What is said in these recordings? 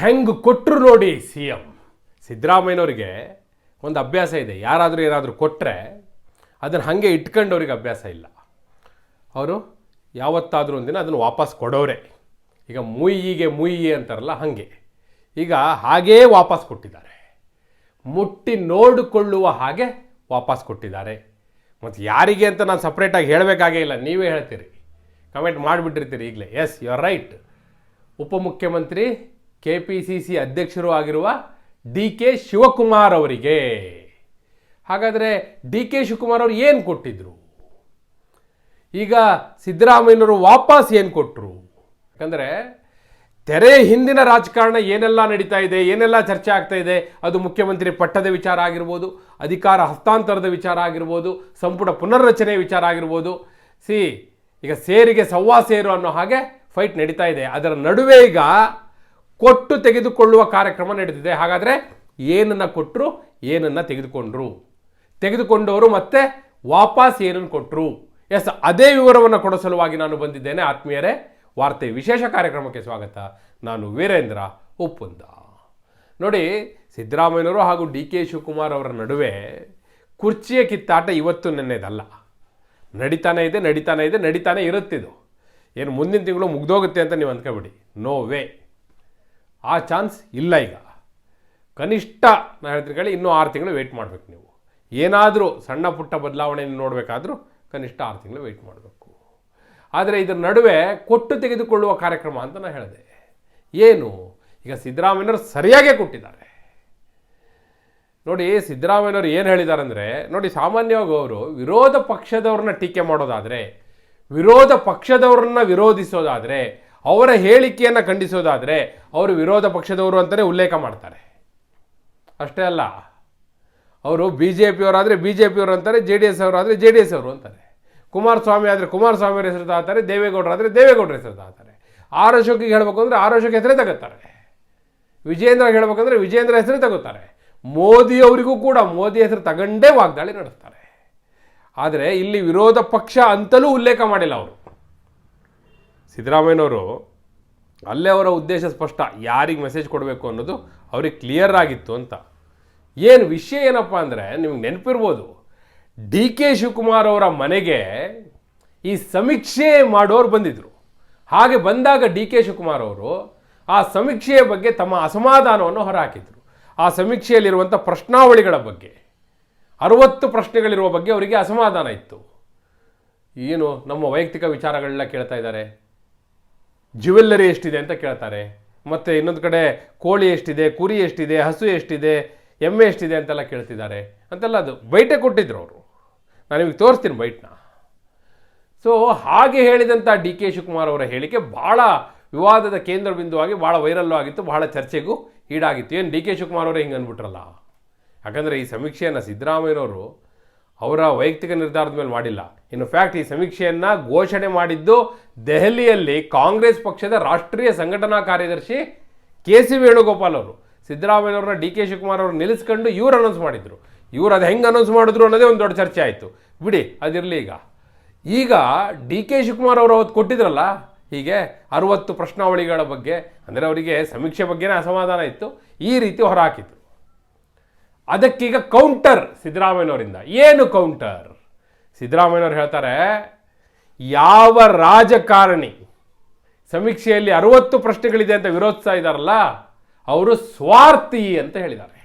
ಹೆಂಗೆ ಕೊಟ್ಟರು ನೋಡಿ ಸಿ ಎಂ ಸಿದ್ದರಾಮಯ್ಯನವ್ರಿಗೆ ಒಂದು ಅಭ್ಯಾಸ ಇದೆ. ಯಾರಾದರೂ ಏನಾದರೂ ಕೊಟ್ಟರೆ ಅದನ್ನು ಹಾಗೆ ಇಟ್ಕೊಂಡವ್ರಿಗೆ ಅಭ್ಯಾಸ ಇಲ್ಲ. ಅವರು ಯಾವತ್ತಾದರೂ ಒಂದಿನ ಅದನ್ನು ವಾಪಸ್ ಕೊಡೋರೆ. ಈಗ ಮುಯ್ಯಿಗೆ ಮುಯ್ಯಿ ಅಂತಾರಲ್ಲ ಹಾಗೆ. ಈಗ ಹಾಗೇ ವಾಪಸ್ ಕೊಟ್ಟಿದ್ದಾರೆ. ಮುಟ್ಟಿ ನೋಡಿಕೊಳ್ಳುವ ಹಾಗೆ ವಾಪಸ್ ಕೊಟ್ಟಿದ್ದಾರೆ. ಮತ್ತು ಯಾರಿಗೆ ಅಂತ ನಾನು ಸಪ್ರೇಟಾಗಿ ಹೇಳಬೇಕಾಗೇ ಇಲ್ಲ. ನೀವೇ ಹೇಳ್ತೀರಿ. ಕಮೆಂಟ್ ಮಾಡಿಬಿಟ್ಟಿರ್ತೀರಿ ಈಗಲೇ. ಎಸ್ ಯು ಆರ್ ರೈಟ್ ಉಪಮುಖ್ಯಮಂತ್ರಿ ಕೆ ಪಿ ಸಿ ಸಿ ಅಧ್ಯಕ್ಷರು ಆಗಿರುವ ಡಿ ಕೆ ಶಿವಕುಮಾರ್ ಅವರಿಗೆ. ಹಾಗಾದರೆ ಡಿ ಕೆ ಶಿವಕುಮಾರ್ ಅವರು ಏನು ಕೊಟ್ಟಿದ್ರು? ಈಗ ಸಿದ್ದರಾಮಯ್ಯನವರು ವಾಪಸ್ ಏನು ಕೊಟ್ಟರು ಯಾಕಂದರೆ ತೆರೆ ಹಿಂದಿನ ರಾಜಕಾರಣ ಏನೆಲ್ಲ ನಡೀತಾ ಇದೆ, ಏನೆಲ್ಲ ಚರ್ಚೆ ಆಗ್ತಾ ಇದೆ, ಅದು ಮುಖ್ಯಮಂತ್ರಿ ಪಟ್ಟದ ವಿಚಾರ ಆಗಿರ್ಬೋದು, ಅಧಿಕಾರ ಹಸ್ತಾಂತರದ ವಿಚಾರ ಆಗಿರ್ಬೋದು, ಸಂಪುಟ ಪುನರ್ರಚನೆ ವಿಚಾರ ಆಗಿರ್ಬೋದು. ಸಿ, ಈಗ ಸೇರಿಗೆ ಸವ್ವಾ ಸೇರು ಅನ್ನೋ ಹಾಗೆ ಫೈಟ್ ನಡೀತಾ ಇದೆ. ಅದರ ನಡುವೆ ಈಗ ಕೊಟ್ಟು ತೆಗೆದುಕೊಳ್ಳುವ ಕಾರ್ಯಕ್ರಮ ನಡೆದಿದೆ. ಹಾಗಾದರೆ ಏನನ್ನು ಕೊಟ್ಟರು ಏನನ್ನು ತೆಗೆದುಕೊಂಡ್ರು? ತೆಗೆದುಕೊಂಡವರು ಮತ್ತೆ ವಾಪಸ್ ಏನನ್ನು ಕೊಟ್ಟರು ಎಸ್, ಅದೇ ವಿವರವನ್ನು ಕೊಡೋ ಸಲುವಾಗಿ ನಾನು ಬಂದಿದ್ದೇನೆ. ಆತ್ಮೀಯರೇ, ವಾರ್ತೆ ವಿಶೇಷ ಕಾರ್ಯಕ್ರಮಕ್ಕೆ ಸ್ವಾಗತ. ನಾನು ವೀರೇಂದ್ರ ಉಪ್ಪುಂದ ನೋಡಿ, ಸಿದ್ದರಾಮಯ್ಯನವರು ಹಾಗೂ ಡಿ ಕೆ ಶಿವಕುಮಾರ್ ಅವರ ನಡುವೆ ಕುರ್ಚಿಯ ಕಿತ್ತಾಟ ಇವತ್ತು ನೆನ್ನೆದಲ್ಲ. ನಡೀತಾನೆ ಇದೆ ನಡೀತಾನೆ ಇದೆ, ನಡೀತಾನೆ ಇರುತ್ತಿದ್ದು ಏನು ಮುಂದಿನ ತಿಂಗಳು ಮುಗ್ದೋಗುತ್ತೆ ಅಂತ ನೀವು ಅಂದ್ಕೊಬಿಡಿ. ನೋ ವೇ ಆ ಚಾನ್ಸ್ ಇಲ್ಲ ಈಗ. ಕನಿಷ್ಠ ನಾನು ಹೇಳ್ತೀನಿ ಕೇಳಿ ಇನ್ನೂ ಆರು ತಿಂಗಳು ವೆಯ್ಟ್ ಮಾಡಬೇಕು ನೀವು. ಏನಾದರೂ ಸಣ್ಣ ಪುಟ್ಟ ಬದಲಾವಣೆ ನೋಡಬೇಕಾದ್ರೂ ಕನಿಷ್ಠ ಆರು ತಿಂಗಳು ವೆಯ್ಟ್ ಮಾಡಬೇಕು. ಆದರೆ ಇದರ ನಡುವೆ ಕೊಟ್ಟು ತೆಗೆದುಕೊಳ್ಳುವ ಕಾರ್ಯಕ್ರಮ ಅಂತ ನಾನು ಹೇಳಿದೆ. ಏನು? ಈಗ ಸಿದ್ದರಾಮಯ್ಯವರು ಸರಿಯಾಗೇ ಕೊಟ್ಟಿದ್ದಾರೆ. ನೋಡಿ, ಸಿದ್ದರಾಮಯ್ಯನವರು ಏನು ಹೇಳಿದ್ದಾರೆ ಅಂದರೆ ನೋಡಿ, ಸಾಮಾನ್ಯವಾಗಿ ಅವರು ವಿರೋಧ ಪಕ್ಷದವ್ರನ್ನ ಟೀಕೆ ಮಾಡೋದಾದರೆ, ವಿರೋಧ ಪಕ್ಷದವ್ರನ್ನ ವಿರೋಧಿಸೋದಾದರೆ ಅವರ ಹೇಳಿಕೆಯನ್ನು ಖಂಡಿಸೋದಾದರೆ ಅವರು ವಿರೋಧ ಪಕ್ಷದವರು ಅಂತಲೇ ಉಲ್ಲೇಖ ಮಾಡ್ತಾರೆ. ಅಷ್ಟೇ ಅಲ್ಲ, ಅವರು ಬಿ ಜೆ ಪಿಯವರಾದರೆ ಬಿ ಜೆ ಪಿಯವರು ಅಂತಾರೆ ಜೆ ಡಿ ಎಸ್ ಅವರಾದರೆ ಜೆ ಡಿ ಎಸ್ ಅವರು ಅಂತಾರೆ. ಕುಮಾರಸ್ವಾಮಿ ಆದರೆ ಕುಮಾರಸ್ವಾಮಿ ಅವರ ಹೆಸರು ತಾತಾರೆ ದೇವೇಗೌಡರಾದರೆ ದೇವೇಗೌಡರ ಹೆಸರು ತಾತಾರೆ. ಆರ್ ಅಶೋಕಿಗೆ ಹೇಳಬೇಕು ಅಂದರೆ ಆರ್ ಹೆಸರೇ ತಗೋತಾರೆ. ವಿಜೇಂದ್ರ ಹೇಳಬೇಕಂದ್ರೆ ವಿಜೇಂದ್ರ ಹೆಸರೇ ತಗೋತಾರೆ. ಮೋದಿ ಅವರಿಗೂ ಕೂಡ ಮೋದಿ ಹೆಸರು ತಗೊಂಡೇ ವಾಗ್ದಾಳಿ ನಡೆಸ್ತಾರೆ. ಆದರೆ ಇಲ್ಲಿ ವಿರೋಧ ಪಕ್ಷ ಅಂತಲೂ ಉಲ್ಲೇಖ ಮಾಡಿಲ್ಲ ಅವರು. ಸಿದ್ದರಾಮಯ್ಯನವರು ಅಲ್ಲೇ ಅವರ ಉದ್ದೇಶ ಸ್ಪಷ್ಟ, ಯಾರಿಗೆ ಮೆಸೇಜ್ ಕೊಡಬೇಕು ಅನ್ನೋದು ಅವ್ರಿಗೆ ಕ್ಲಿಯರ್ ಆಗಿತ್ತು ಅಂತ. ಏನು ವಿಷಯ ಏನಪ್ಪ ಅಂದರೆ ನಿಮ್ಗೆ ನೆನಪಿರ್ಬೋದು ಡಿ ಕೆ ಶಿವಕುಮಾರ್ ಅವರ ಮನೆಗೆ ಈ ಸಮೀಕ್ಷೆ ಮಾಡೋರು ಬಂದಿದ್ದರು ಹಾಗೆ ಬಂದಾಗ ಡಿ ಕೆ ಶಿವಕುಮಾರ್ ಅವರು ಆ ಸಮೀಕ್ಷೆಯ ಬಗ್ಗೆ ತಮ್ಮ ಅಸಮಾಧಾನವನ್ನು ಹೊರಹಾಕಿದ್ರು. ಆ ಸಮೀಕ್ಷೆಯಲ್ಲಿರುವಂಥ ಪ್ರಶ್ನಾವಳಿಗಳ ಬಗ್ಗೆ, ಅರವತ್ತು ಪ್ರಶ್ನೆಗಳಿರುವ ಬಗ್ಗೆ ಅವರಿಗೆ ಅಸಮಾಧಾನ ಇತ್ತು. ಏನು ನಮ್ಮ ವೈಯಕ್ತಿಕ ವಿಚಾರಗಳನ್ನ ಕೇಳ್ತಾ ಇದ್ದಾರೆ? ಜ್ಯುವೆಲ್ಲರಿ ಎಷ್ಟಿದೆ ಅಂತ ಕೇಳ್ತಾರೆ. ಮತ್ತು ಇನ್ನೊಂದು ಕಡೆ ಕೋಳಿ ಎಷ್ಟಿದೆ, ಕುರಿ ಎಷ್ಟಿದೆ, ಹಸು ಎಷ್ಟಿದೆ, ಎಮ್ಮೆ ಎಷ್ಟಿದೆ ಅಂತೆಲ್ಲ ಕೇಳ್ತಿದ್ದಾರೆ. ಅಂತೆಲ್ಲ ಅದು ಬೈಟೆ ಕೊಟ್ಟಿದ್ರು ಅವರು. ನಾನು ನಿಮಗೆ ತೋರಿಸ್ತೀನಿ ಬೈಟ್ನ. ಸೊ ಹಾಗೆ ಹೇಳಿದಂಥ ಡಿ ಕೆ ಶಿವಕುಮಾರ್ ಅವರ ಹೇಳಿಕೆ ಭಾಳ ವಿವಾದದ ಕೇಂದ್ರ ಬಿಂದುವಾಗಿ ಭಾಳ ವೈರಲ್ಲು ಆಗಿತ್ತು ಭಾಳ ಚರ್ಚೆಗೂ ಈಡಾಗಿತ್ತು. ಏನು ಡಿ ಕೆ ಶಿವಕುಮಾರ್ ಅವರೇ ಹಿಂಗೆ ಅಂದ್ಬಿಟ್ರಲ್ಲ ಯಾಕಂದರೆ ಈ ಸಮೀಕ್ಷೆಯನ್ನು ಸಿದ್ದರಾಮಯ್ಯನವರು ಅವರ ವೈಯಕ್ತಿಕ ನಿರ್ಧಾರದ ಮೇಲೆ ಮಾಡಿಲ್ಲ. ಇನ್ನು ಫ್ಯಾಕ್ಟ್ ಈ ಸಮೀಕ್ಷೆಯನ್ನು ಘೋಷಣೆ ಮಾಡಿದ್ದು ದೆಹಲಿಯಲ್ಲಿ ಕಾಂಗ್ರೆಸ್ ಪಕ್ಷದ ರಾಷ್ಟ್ರೀಯ ಸಂಘಟನಾ ಕಾರ್ಯದರ್ಶಿ ಕೆ ಸಿ ವೇಣುಗೋಪಾಲ್ ಅವರು. ಸಿದ್ದರಾಮಯ್ಯವ್ರನ್ನ ಡಿ ಕೆ ಶಿವಕುಮಾರ್ ಅವರು ನಿಲ್ಲಿಸ್ಕೊಂಡು ಇವ್ರು ಅನೌನ್ಸ್ ಮಾಡಿದ್ರು. ಇವ್ರು ಅದು ಹೆಂಗೆ ಅನೌನ್ಸ್ ಮಾಡಿದ್ರು ಅನ್ನೋದೇ ಒಂದು ದೊಡ್ಡ ಚರ್ಚೆ ಆಯಿತು. ಬಿಡಿ, ಅದಿರಲಿ ಈಗ. ಈಗ ಡಿ ಕೆ ಶಿವಕುಮಾರ್ ಅವರು ಅವತ್ತು ಕೊಟ್ಟಿದ್ರಲ್ಲ, ಹೀಗೆ ಅರುವತ್ತು ಪ್ರಶ್ನಾವಳಿಗಳ ಬಗ್ಗೆ, ಅಂದರೆ ಅವರಿಗೆ ಸಮೀಕ್ಷೆ ಬಗ್ಗೆನೇ ಅಸಮಾಧಾನ ಇತ್ತು. ಈ ರೀತಿ ಹೊರಹಾಕಿದ್ರು ಅದಕ್ಕೀಗ ಕೌಂಟರ್ ಸಿದ್ದರಾಮಯ್ಯನವರಿಂದ. ಏನು ಕೌಂಟರ್ ಸಿದ್ದರಾಮಯ್ಯನವರು ಹೇಳ್ತಾರೆ, ಯಾವ ರಾಜಕಾರಣಿ ಸಮೀಕ್ಷೆಯಲ್ಲಿ ಅರವತ್ತು ಪ್ರಶ್ನೆಗಳಿದೆ ಅಂತ ವಿರೋಧಿಸ್ತಾ ಇದ್ದಾರಲ್ಲ, ಅವರು ಸ್ವಾರ್ಥಿ ಅಂತ ಹೇಳಿದ್ದಾರೆ.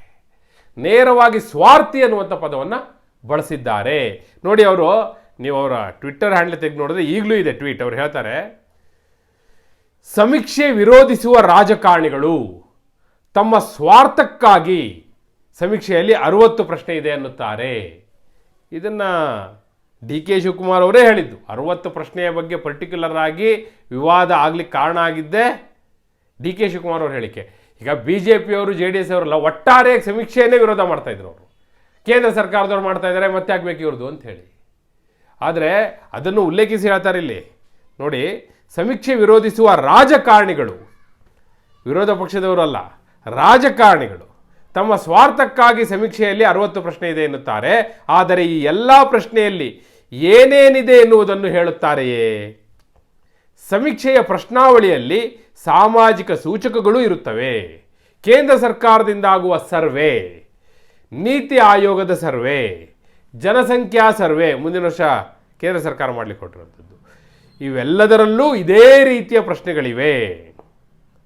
ನೇರವಾಗಿ ಸ್ವಾರ್ಥಿ ಅನ್ನುವಂಥ ಪದವನ್ನು ಬಳಸಿದ್ದಾರೆ. ನೋಡಿ ಅವರು, ನೀವು ಅವರ ಟ್ವಿಟ್ಟರ್ ಹ್ಯಾಂಡ್ಲ್ ತೆಗೆದು ನೋಡಿದ್ರೆ ಈಗಲೂ ಇದೆ ಟ್ವೀಟ್ ಅವ್ರು ಹೇಳ್ತಾರೆ, ಸಮೀಕ್ಷೆ ವಿರೋಧಿಸುವ ರಾಜಕಾರಣಿಗಳು ತಮ್ಮ ಸ್ವಾರ್ಥಕ್ಕಾಗಿ ಸಮೀಕ್ಷೆಯಲ್ಲಿ ಅರುವತ್ತು ಪ್ರಶ್ನೆ ಇದೆ ಅನ್ನುತ್ತಾರೆ. ಇದನ್ನು ಡಿ ಕೆ ಶಿವಕುಮಾರ್ ಅವರೇ ಹೇಳಿದ್ದು. ಅರುವತ್ತು ಪ್ರಶ್ನೆಯ ಬಗ್ಗೆ ಪರ್ಟಿಕ್ಯುಲರ್ ಆಗಿ ವಿವಾದ ಆಗ್ಲಿಕ್ಕೆ ಕಾರಣ ಆಗಿದ್ದೆ ಡಿ ಕೆ ಶಿವಕುಮಾರ್ ಅವ್ರ ಹೇಳಿಕೆ. ಈಗ ಬಿ ಜೆ ಪಿಯವರು ಜೆ ಡಿ ಎಸ್ ಅವರೆಲ್ಲ ಒಟ್ಟಾರೆ ಸಮೀಕ್ಷೆಯನ್ನೇ ವಿರೋಧ ಮಾಡ್ತಾಯಿದ್ರು ಅವರು. ಕೇಂದ್ರ ಸರ್ಕಾರದವ್ರು ಮಾಡ್ತಾ ಇದ್ದಾರೆ ಮತ್ತೆ ಆಗಬೇಕು ಇವ್ರದ್ದು ಅಂತ ಹೇಳಿ. ಆದರೆ ಅದನ್ನು ಉಲ್ಲೇಖಿಸಿ ಹೇಳ್ತಾರೆ ಇಲ್ಲಿ. ನೋಡಿ, ಸಮೀಕ್ಷೆ ವಿರೋಧಿಸುವ ರಾಜಕಾರಣಿಗಳು, ವಿರೋಧ ಪಕ್ಷದವರಲ್ಲ, ರಾಜಕಾರಣಿಗಳು ತಮ್ಮ ಸ್ವಾರ್ಥಕ್ಕಾಗಿ ಸಮೀಕ್ಷೆಯಲ್ಲಿ ಅರವತ್ತು ಪ್ರಶ್ನೆ ಇದೆ ಎನ್ನುತ್ತಾರೆ. ಆದರೆ ಈ ಎಲ್ಲ ಪ್ರಶ್ನೆಯಲ್ಲಿ ಏನೇನಿದೆ ಎನ್ನುವುದನ್ನು ಹೇಳುತ್ತಾರೆಯೇ? ಸಮೀಕ್ಷೆಯ ಪ್ರಶ್ನಾವಳಿಯಲ್ಲಿ ಸಾಮಾಜಿಕ ಸೂಚಕಗಳು ಇರುತ್ತವೆ. ಕೇಂದ್ರ ಸರ್ಕಾರದಿಂದ ಆಗುವ ಸರ್ವೆ, ನೀತಿ ಆಯೋಗದ ಸರ್ವೆ, ಜನಸಂಖ್ಯಾ ಸರ್ವೆ, ಮುಂದಿನ ವರ್ಷ ಕೇಂದ್ರ ಸರ್ಕಾರ ಮಾಡಲಿಕ್ಕೆ ಕೊಟ್ಟಿರುವಂಥದ್ದು. ಇವೆಲ್ಲದರಲ್ಲೂ ಇದೇ ರೀತಿಯ ಪ್ರಶ್ನೆಗಳಿವೆ.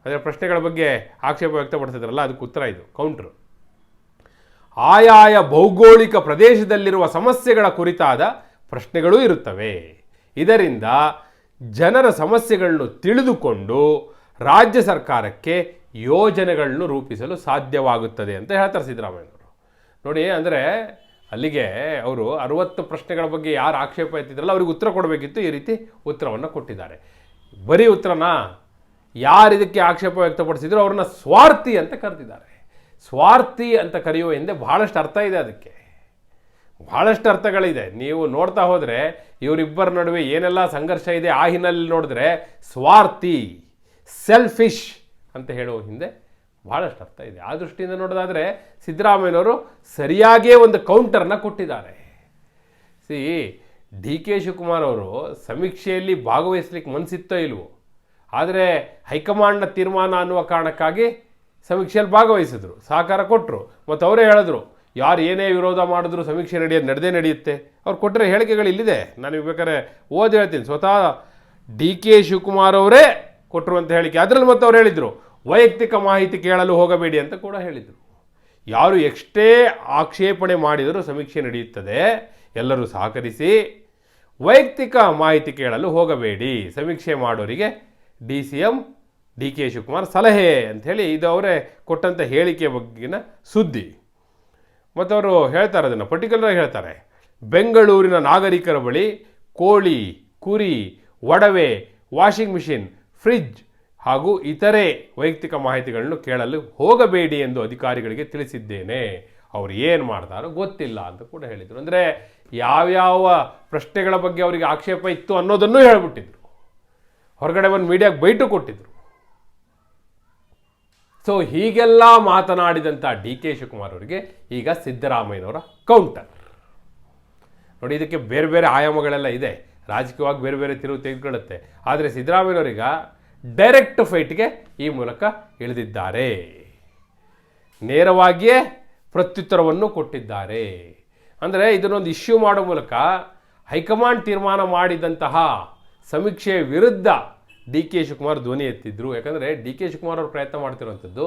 ಅದರ ಪ್ರಶ್ನೆಗಳ ಬಗ್ಗೆ ಆಕ್ಷೇಪ ವ್ಯಕ್ತಪಡಿಸಿದ್ರಲ್ಲ, ಅದಕ್ಕೆ ಉತ್ತರ ಇದು ಕೌಂಟ್ರು ಆಯಾಯ ಭೌಗೋಳಿಕ ಪ್ರದೇಶದಲ್ಲಿರುವ ಸಮಸ್ಯೆಗಳ ಕುರಿತಾದ ಪ್ರಶ್ನೆಗಳೂ ಇರುತ್ತವೆ. ಇದರಿಂದ ಜನರ ಸಮಸ್ಯೆಗಳನ್ನು ತಿಳಿದುಕೊಂಡು ರಾಜ್ಯ ಸರ್ಕಾರಕ್ಕೆ ಯೋಜನೆಗಳನ್ನು ರೂಪಿಸಲು ಸಾಧ್ಯವಾಗುತ್ತದೆ ಅಂತ ಹೇಳ್ತಾರೆ ಸಿದ್ದರಾಮಯ್ಯನವರು ನೋಡಿ, ಅಂದರೆ ಅಲ್ಲಿಗೆ ಅವರು ಅರುವತ್ತು ಪ್ರಶ್ನೆಗಳ ಬಗ್ಗೆ ಯಾರು ಆಕ್ಷೇಪ ಎತ್ತಿದ್ರಲ್ಲ, ಅವ್ರಿಗೆ ಉತ್ತರ ಕೊಡಬೇಕಿತ್ತು, ಈ ರೀತಿ ಉತ್ತರವನ್ನು ಕೊಟ್ಟಿದ್ದಾರೆ. ಬರೀ ಉತ್ತರನ? ಯಾರು ಇದಕ್ಕೆ ಆಕ್ಷೇಪ ವ್ಯಕ್ತಪಡಿಸಿದ್ರು ಅವ್ರನ್ನ ಸ್ವಾರ್ಥಿ ಅಂತ ಕರೆದಿದ್ದಾರೆ. ಸ್ವಾರ್ಥಿ ಅಂತ ಕರೆಯುವ ಹಿಂದೆ ಬಹಳಷ್ಟು ಅರ್ಥ ಇದೆ ಅದಕ್ಕೆ. ಬಹಳಷ್ಟು ಅರ್ಥಗಳಿದೆ. ನೀವು ನೋಡ್ತಾ ಹೋದರೆ ಇವರಿಬ್ಬರ ನಡುವೆ ಏನೆಲ್ಲ ಸಂಘರ್ಷ ಇದೆ ಆ ಹಿನ್ನೆಲೆಯಲ್ಲಿ ನೋಡಿದ್ರೆ ಸ್ವಾರ್ಥಿ ಸೆಲ್ಫಿಶ್ ಅಂತ ಹೇಳುವ ಹಿಂದೆ ಬಹಳಷ್ಟು ಅರ್ಥ ಇದೆ. ಆ ದೃಷ್ಟಿಯಿಂದ ನೋಡೋದಾದರೆ ಸಿದ್ದರಾಮಯ್ಯನವರು ಸರಿಯಾಗಿಯೇ ಒಂದು ಕೌಂಟರ್ನ ಕೊಟ್ಟಿದ್ದಾರೆ. ಸಿ ಡಿ ಕೆ ಶಿವಕುಮಾರ್ ಅವರು ಸಮೀಕ್ಷೆಯಲ್ಲಿ ಭಾಗವಹಿಸ್ಲಿಕ್ಕೆ ಮನಸ್ಸಿತ್ತೋ ಇಲ್ವೋ? ಆದರೆ ಹೈಕಮಾಂಡ್ನ ತೀರ್ಮಾನ ಅನ್ನುವ ಕಾರಣಕ್ಕಾಗಿ ಸಮೀಕ್ಷೆಯಲ್ಲಿ ಭಾಗವಹಿಸಿದ್ರು, ಸಹಕಾರ ಕೊಟ್ಟರು ಮತ್ತು ಅವರೇ ಹೇಳಿದ್ರು, ಯಾರು ಏನೇ ವಿರೋಧ ಮಾಡಿದ್ರು ಸಮೀಕ್ಷೆ ನಡೆಯೋದು ನಡೆದೇ ನಡೆಯುತ್ತೆ. ಅವ್ರು ಕೊಟ್ಟರೆ ಹೇಳಿಕೆಗಳು ಇಲ್ಲಿದೆ. ನಾನು ಬೇಕಾದ್ರೆ ಓದಿ ಹೇಳ್ತೀನಿ. ಸ್ವತಃ ಡಿ ಕೆ ಶಿವಕುಮಾರ್ ಅವರೇ ಕೊಟ್ಟರುವಂಥ ಹೇಳಿಕೆ. ಅದರಲ್ಲಿ ಮತ್ತು ಅವ್ರು ಹೇಳಿದರು, ವೈಯಕ್ತಿಕ ಮಾಹಿತಿ ಕೇಳಲು ಹೋಗಬೇಡಿ ಅಂತ ಕೂಡ ಹೇಳಿದರು. ಯಾರು ಎಷ್ಟೇ ಆಕ್ಷೇಪಣೆ ಮಾಡಿದರೂ ಸಮೀಕ್ಷೆ ನಡೆಯುತ್ತದೆ. ಎಲ್ಲರೂ ಸಹಕರಿಸಿ ವೈಯಕ್ತಿಕ ಮಾಹಿತಿ ಕೇಳಲು ಹೋಗಬೇಡಿ. ಸಮೀಕ್ಷೆ ಮಾಡೋರಿಗೆ D C M, D K Shivakumar ಸಲಹೆ ಅಂಥೇಳಿ ಇದು ಅವರೇ ಕೊಟ್ಟಂಥ ಹೇಳಿಕೆ ಬಗ್ಗಿನ ಸುದ್ದಿ. ಮತ್ತು ಅವರು ಹೇಳ್ತಾರೆ ಅದನ್ನು ಪರ್ಟಿಕ್ಯುಲರಾಗಿ ಹೇಳ್ತಾರೆ. ಬೆಂಗಳೂರಿನ ನಾಗರಿಕರ ಬಳಿ ಕೋಳಿ, ಕುರಿ, ಒಡವೆ ವಾಷಿಂಗ್ ಮಿಷಿನ್ ಫ್ರಿಜ್ ಹಾಗೂ ಇತರೆ ವೈಯಕ್ತಿಕ ಮಾಹಿತಿಗಳನ್ನು ಕೇಳಲು ಹೋಗಬೇಡಿ ಎಂದು ಅಧಿಕಾರಿಗಳಿಗೆ ತಿಳಿಸಿದ್ದೇನೆ. ಅವ್ರು ಏನು ಮಾಡ್ತಾರೋ ಗೊತ್ತಿಲ್ಲ ಅಂತ ಕೂಡ ಹೇಳಿದರು. ಅಂದರೆ ಯಾವ್ಯಾವ ಪ್ರಶ್ನೆಗಳ ಬಗ್ಗೆ ಅವರಿಗೆ ಆಕ್ಷೇಪ ಇತ್ತು ಅನ್ನೋದನ್ನು ಹೇಳ್ಬಿಟ್ಟಿದ್ರು. ಹೊರಗಡೆ ಒಂದು ಮೀಡಿಯಾಗೆ ಬೈಟು ಕೊಟ್ಟಿದ್ರು. ಸೊ ಹೀಗೆಲ್ಲ ಮಾತನಾಡಿದಂಥ ಡಿ ಕೆ ಶಿವಕುಮಾರ್ ಅವರಿಗೆ ಈಗ ಸಿದ್ದರಾಮಯ್ಯನವರ ಕೌಂಟರ್ ನೋಡಿ, ಇದಕ್ಕೆ ಬೇರೆ ಬೇರೆ ಆಯಾಮಗಳೆಲ್ಲ ಇದೆ. ರಾಜಕೀಯವಾಗಿ ಬೇರೆ ಬೇರೆ ತಿರುವು ತೆಗೆದುಕೊಳ್ಳುತ್ತೆ. ಆದರೆ ಸಿದ್ದರಾಮಯ್ಯನವರೀಗ ಡೈರೆಕ್ಟ್ ಫೈಟ್ಗೆ ಈ ಮೂಲಕ ಇಳಿದಿದ್ದಾರೆ. ನೇರವಾಗಿಯೇ ಪ್ರತ್ಯುತ್ತರವನ್ನು ಕೊಟ್ಟಿದ್ದಾರೆ. ಅಂದರೆ ಇದನ್ನೊಂದು ಇಶ್ಯೂ ಮಾಡೋ ಮೂಲಕ ಹೈಕಮಾಂಡ್ ತೀರ್ಮಾನ ಮಾಡಿದಂತಹ ಸಮೀಕ್ಷೆಯ ವಿರುದ್ಧ ಡಿ ಕೆ ಶಿವಕುಮಾರ್ ಧ್ವನಿ ಎತ್ತಿದ್ರು. ಯಾಕಂದರೆ ಡಿ ಕೆ ಶಿವಕುಮಾರ್ ಅವರು ಪ್ರಯತ್ನ ಮಾಡ್ತಿರುವಂಥದ್ದು,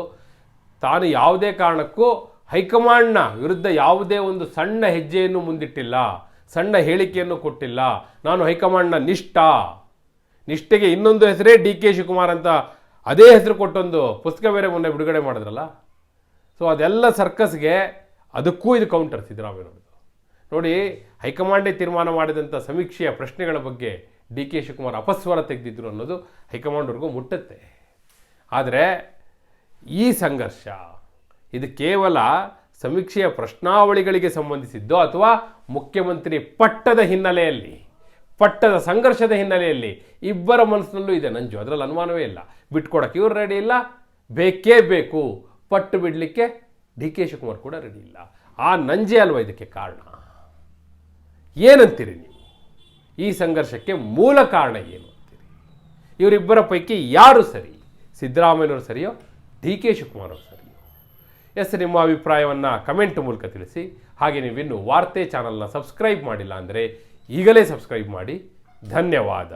ತಾನು ಯಾವುದೇ ಕಾರಣಕ್ಕೂ ಹೈಕಮಾಂಡ್ನ ವಿರುದ್ಧ ಯಾವುದೇ ಒಂದು ಸಣ್ಣ ಹೆಜ್ಜೆಯನ್ನು ಮುಂದಿಟ್ಟಿಲ್ಲ, ಸಣ್ಣ ಹೇಳಿಕೆಯನ್ನು ಕೊಟ್ಟಿಲ್ಲ. ನಾನು ಹೈಕಮಾಂಡ್ನ ನಿಷ್ಠ. ನಿಷ್ಠೆಗೆ ಇನ್ನೊಂದು ಹೆಸರೇ ಡಿ ಕೆ ಶಿವಕುಮಾರ್ ಅಂತ ಅದೇ ಹೆಸರು ಕೊಟ್ಟೊಂದು ಪುಸ್ತಕ ಬೇರೆ ಮೊನ್ನೆ ಬಿಡುಗಡೆ ಮಾಡಿದ್ರಲ್ಲ? ಸೊ ಅದೆಲ್ಲ ಸರ್ಕಸ್ಗೆ ಅದಕ್ಕೂ ಇದು ಕೌಂಟರ್ ಸಿದ್ದರಾಮಯ್ಯನವ್ರದ್ದು ನೋಡಿ, ಹೈಕಮಾಂಡೇ ತೀರ್ಮಾನ ಮಾಡಿದಂಥ ಸಮೀಕ್ಷೆಯ ಪ್ರಶ್ನೆಗಳ ಬಗ್ಗೆ ಡಿ ಕೆ ಶಿವಕುಮಾರ್ ಅಪಸ್ವರ ತೆಗೆದಿದ್ರು ಅನ್ನೋದು ಹೈಕಮಾಂಡ್ವರೆಗೂ ಮುಟ್ಟುತ್ತೆ. ಆದರೆ ಈ ಸಂಘರ್ಷ, ಇದು ಕೇವಲ ಸಮೀಕ್ಷೆಯ ಪ್ರಶ್ನಾವಳಿಗಳಿಗೆ ಸಂಬಂಧಿಸಿದ್ದು ಅಥವಾ ಮುಖ್ಯಮಂತ್ರಿ ಪಟ್ಟದ ಹಿನ್ನೆಲೆಯಲ್ಲಿ, ಪಟ್ಟದ ಸಂಘರ್ಷದ ಹಿನ್ನೆಲೆಯಲ್ಲಿ ಇಬ್ಬರ ಮನಸ್ಸಿನಲ್ಲೂ ಇದೆ. ನಂಜು, ಅದರಲ್ಲಿ ಅನುಮಾನವೇ ಇಲ್ಲ. ಬಿಟ್ಕೊಡಕ್ಕೆ ಇವರು ರೆಡಿ ಇಲ್ಲ. ಬೇಕೇ ಬೇಕು. ಪಟ್ಟು ಬಿಡಲಿಕ್ಕೆ ಡಿ ಕೆ ಶಿವಕುಮಾರ್ ಕೂಡ ರೆಡಿ ಇಲ್ಲ. ಆ ನಂಜೆ ಅಲ್ವಾ ಇದಕ್ಕೆ ಕಾರಣ? ಏನಂತೀರಿ ನೀವು? ಈ ಸಂಘರ್ಷಕ್ಕೆ ಮೂಲ ಕಾರಣ ಏನು ಇವರಿಬ್ಬರ ಪೈಕಿ ಯಾರು ಸರಿ? ಸಿದ್ದರಾಮಯ್ಯನವರು ಸರಿಯೋ ಡಿ ಕೆ ಶಿವಕುಮಾರ್ ಅವರು ಸರಿಯೋ? ಎಸ್, ನಿಮ್ಮ ಅಭಿಪ್ರಾಯವನ್ನು ಕಮೆಂಟ್ ಮೂಲಕ ತಿಳಿಸಿ. ಹಾಗೆ ನೀವಿನ್ನು ವಾರ್ತೆ ಚಾನಲ್ನ ಸಬ್ಸ್ಕ್ರೈಬ್ ಮಾಡಿಲ್ಲ ಅಂದರೆ ಈಗಲೇ ಸಬ್ಸ್ಕ್ರೈಬ್ ಮಾಡಿ. ಧನ್ಯವಾದ.